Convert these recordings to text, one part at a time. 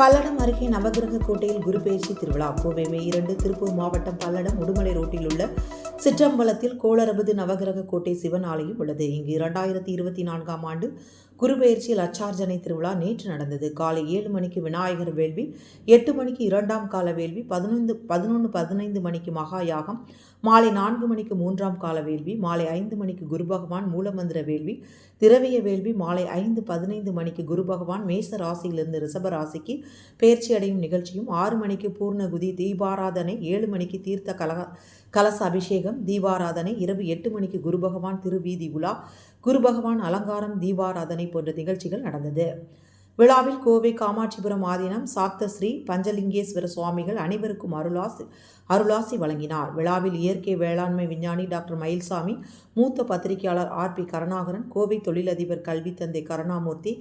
பல்லடம் அருகே நவகிரக கோட்டையில் குரு பெயர்ச்சி திருவிழா. கோவை மே இரண்டு திருப்பூர் மாவட்டம் பல்லடம் உடுமலை ரோட்டில் உள்ள சிற்றம்பலத்தில் கோளறுபது நவகிரக கோட்டை சிவன் ஆலயம் உள்ளது. இங்கு இரண்டாயிரத்தி இருபத்தி நான்காம் ஆண்டு குருபெயர்ச்சியில் அச்சார்ஜனை திருவிழா நேற்று நடந்தது. காலை ஏழு மணிக்கு விநாயகர் வேள்வி எட்டு மணிக்கு இரண்டாம் கால வேள்வி பதினைந்து பதினொன்று பதினைந்து மணிக்கு மகா யாகம் மாலை நான்கு மணிக்கு மூன்றாம் கால வேள்வி மாலை ஐந்து மணிக்கு குரு பகவான் மூலமந்திர வேள்வி திரவிய வேள்வி மாலை ஐந்து பதினைந்து மணிக்கு குரு பகவான் மேச ராசியிலிருந்து ரிஷப ராசிக்கு பயிற்சி அடையும் நிகழ்ச்சியும் ஆறு மணிக்கு பூர்ணகுதி தீபாராதனை ஏழு மணிக்கு தீர்த்த கலக கலச அபிஷேகம் தீபாராதனை இரவு எட்டு மணிக்கு குரு பகவான் திருவீதி உலா குரு பகவான் அலங்காரம் தீபாராதனை போன்ற நிகழ்ச்சிகள் நடந்தது. விழாவில் கோவை காமாட்சிபுரம் ஆதீனம் சாக்த ஸ்ரீ பஞ்சலிங்கேஸ்வர சுவாமிகள் அனைவருக்கும் அருளாசி அருளாசி வழங்கினார். விழாவில் இயற்கை வேளாண்மை விஞ்ஞானி டாக்டர் மயில்சாமி மூத்த பத்திரிகையாளர் ஆர் பி கருணாகரன் கோவை தொழிலதிபர் கல்வி தந்தை கருணாமூர்த்தி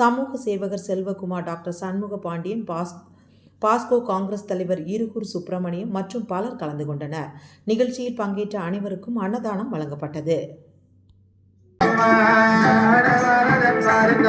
சமூக சேவகர் செல்வகுமார் டாக்டர் சண்முக பாண்டியன் பாஸ் பாஸ்கோ காங்கிரஸ் தலைவர் ஈருகூர் சுப்பிரமணியம் மற்றும் பலர் கலந்து கொண்டனர் நிகழ்ச்சியில் பங்கேற்ற அனைவருக்கும் அன்னதானம் வழங்கப்பட்டது பாருங்க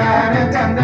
me.